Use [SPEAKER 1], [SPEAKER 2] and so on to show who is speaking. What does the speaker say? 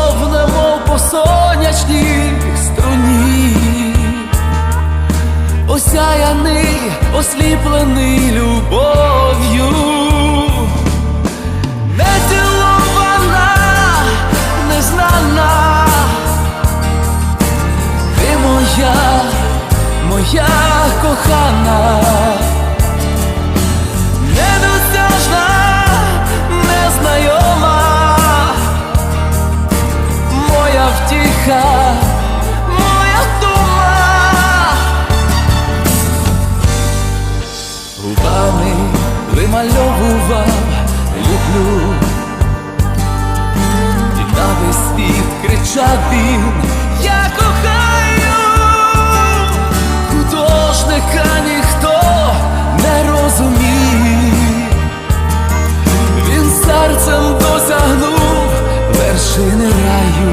[SPEAKER 1] повне, мов по сонячній струні, осяяний, осліплений любов'ю, не цілована, незнана, ти моя. Втіха, моя тума. Губами вимальовував, люблю, і весь світ кричав він, я кохаю, художника ніхто не розумів, він серцем досягнув вершини раю.